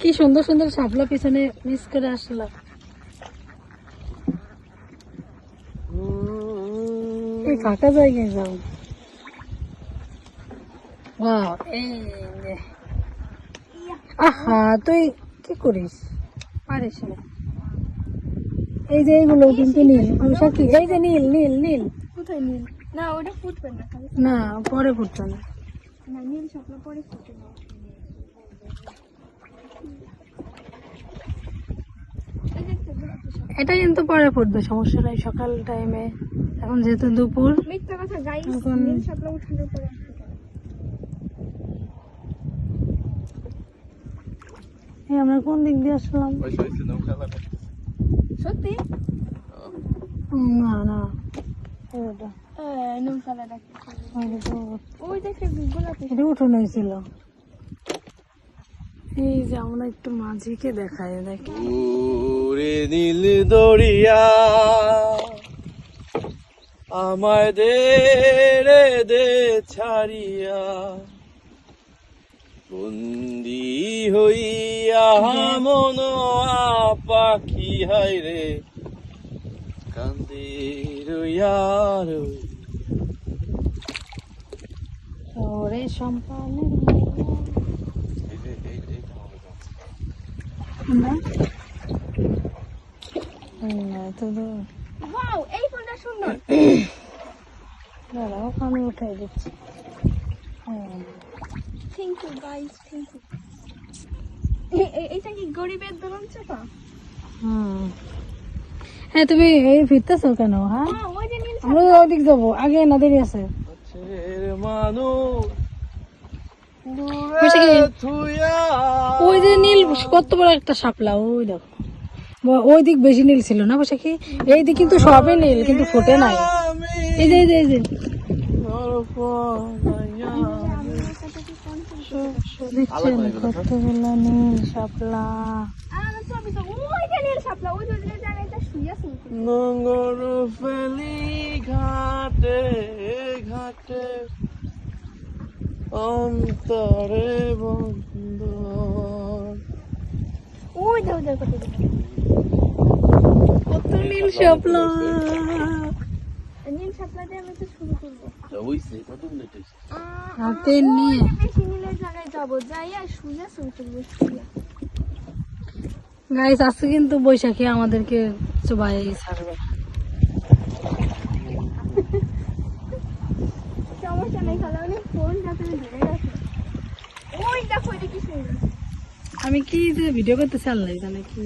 কি সুন্দর সুন্দর শাপলা পিছনে মিস করে আসলাম ফাঁকা জায়গায় যাও। আহা, তুই কি করিস? পারিস না। এই যে এইগুলো কিন্তু নীল কি? এই যে নীল নীল নীল। কোথায় নীল? না ওটা ফুটবে না না পরে ফুটতো না। না নীল শাপলা পরে ফুটে না। এটা কিন্তু পরে ফুটবে সমস্যা নাই সকাল টাইমে এখন যেহেতু দুপুর মিথ্যা কথা গাইস নীল শাপলা উঠানোর পরে। এই আমরা কোন দিক দিয়ে আসলাম? সত্যি? না না। এই যে আমরা একটু মাঝিকে দেখাই দেখি। ওরে নীল দরিয়া আমায় দে রে দে ছাড়িয়া। বন্দি হইয়া মন পাখি হাই রে। ওরে সম্পানের না না তো দূর। ওয়াও এই ফুলটা সুন্দর। দাঁড়াও আমি উঠাই দিচ্ছি। হ্যাঁ। Thank you guys thank you এইটা কি গরিবের দোলন চাপা? হুম। হ্যাঁ তুমি এই ফিরতেছো কেন? হ্যাঁ? হ্যাঁ ওই যে নীল আমরা ওদিক যাব। আগে না দেরি আছে? ওই যে নীল কত বড় একটা শাপলা ওই দেখো। ওই দিক বেশি নীল ছিল না বসে কি? এই দিক কিন্তু সবই নীল কিন্তু ফোটে নাই। এই যে এই যে এই যে। কতগুলো নীল যে নীল শাপলা ওই নোংর ফেলি ঘাটে ঘাটে। অন্তরে বন্ধ ওই দাও দাও কত কত নীল শাপলা নীল শাপলা দিয়ে আমি তো শুরু করব। হইছে কত মিনিট হইছে? হাতে নিয়ে। বেশি নীলের জায়গায় যাব যাই আর শুয়ে শুরু করব শুয়ে গাইস আজকে কিন্তু বৈশাখী আমাদেরকে চুবাই ছাড়বে। আমি কি যে ভিডিও করতে চাল নাই জানে কি।